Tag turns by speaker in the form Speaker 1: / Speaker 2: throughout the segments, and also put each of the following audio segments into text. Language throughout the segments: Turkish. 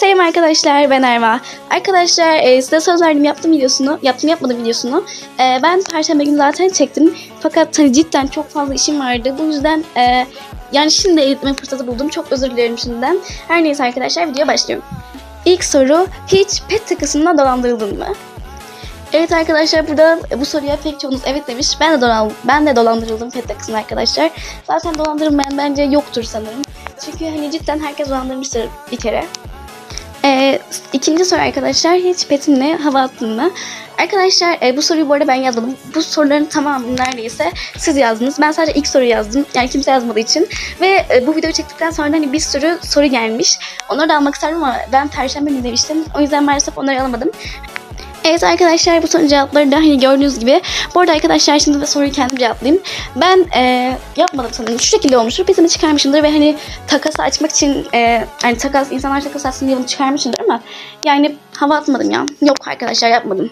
Speaker 1: Selam arkadaşlar ben Erva. Arkadaşlar e, size söz verdim yaptım videosunu. Yaptım yapmadım videosunu. E, ben perşembe günü zaten çektim. Fakat hani cidden çok fazla işim vardı. Bu yüzden e, yani şimdi editleme fırsatı buldum. Çok özür dilerim şimdiden. Her neyse arkadaşlar videoya başlıyorum. İlk soru hiç pet takısında dolandırıldın mı? Evet arkadaşlar burada bu soruya pek çoğunuz evet demiş. Ben de dolan ben de dolandırıldım pet takısında arkadaşlar. Zaten dolandırılmayan bence yoktur sanırım. Çünkü hani cidden herkes dolandırmıştır bir kere. Ee, ikinci soru arkadaşlar hiç petinle hava attın mı? Arkadaşlar e, bu soruyu bu arada ben yazmadım. Bu soruların tamamını neredeyse siz yazdınız. Ben sadece ilk soruyu yazdım. Yani kimse yazmadığı için. Ve e, bu videoyu çektikten sonra hani bir sürü soru gelmiş. Onları da almak isterdim ama ben perşembe günü demiştim. O yüzden maalesef onları alamadım. Evet arkadaşlar bu sorunun cevapları da hani gördüğünüz gibi. Bu arada arkadaşlar şimdi de soruyu kendim cevaplayayım. Ben e, yapmadım sanırım. Şu şekilde olmuştur. Petimi çıkarmışımdır ve hani takası açmak için e, hani takas insanlar takas açsın diye bunu çıkarmışımdır ama yani hava atmadım ya. Yok arkadaşlar yapmadım.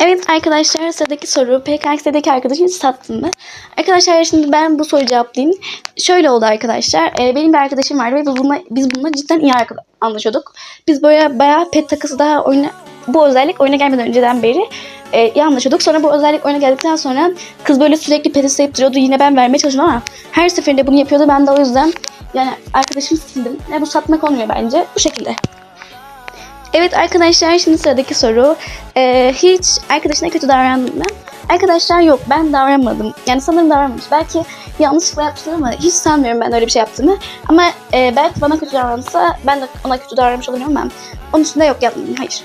Speaker 1: Evet arkadaşlar sıradaki soru PKX'deki arkadaşın sattın mı? Arkadaşlar şimdi ben bu soruyu cevaplayayım. Şöyle oldu arkadaşlar. e, benim bir arkadaşım vardı ve biz bununla, biz bununla cidden iyi arkadaş anlaşıyorduk. Biz böyle bayağı pet takısı daha oyna bu özellik oyuna gelmeden önceden beri e, iyi. Sonra bu özellik oyuna geldikten sonra kız böyle sürekli pet isteyip duruyordu. Yine ben vermeye çalışıyordum ama her seferinde bunu yapıyordu. Ben de o yüzden yani arkadaşımı sildim. Ve bu satmak olmuyor bence. Bu şekilde. Evet arkadaşlar şimdi sıradaki soru. Ee, hiç arkadaşına kötü davrandın mı? Arkadaşlar yok ben davranmadım. Yani sanırım davranmamış. Belki yanlışlıkla yapmıştır ama hiç sanmıyorum ben öyle bir şey yaptığımı. Ama e, belki bana kötü davransa ben de ona kötü davranmış olurum ama onun için de yok yapmadım. Hayır.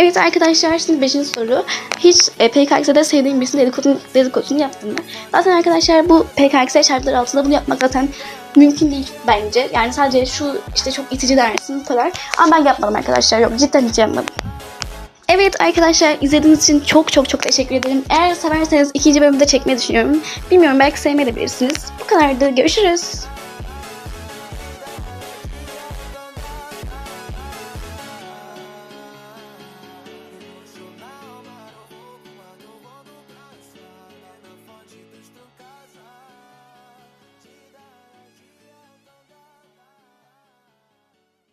Speaker 1: Evet arkadaşlar şimdi 5. soru. Hiç e, PKX'de sevdiğin birisinin dedikodunu, dedikodunu yaptın mı? Zaten arkadaşlar bu PKX şartları altında bunu yapmak zaten mümkün değil bence. Yani sadece şu işte çok itici dersin bu kadar. Ama ben yapmadım arkadaşlar. Yok cidden hiç yapmadım. Evet arkadaşlar izlediğiniz için çok çok çok teşekkür ederim. Eğer severseniz ikinci bölümde çekmeyi düşünüyorum. Bilmiyorum belki sevmeyebilirsiniz. Bu kadardı. Görüşürüz.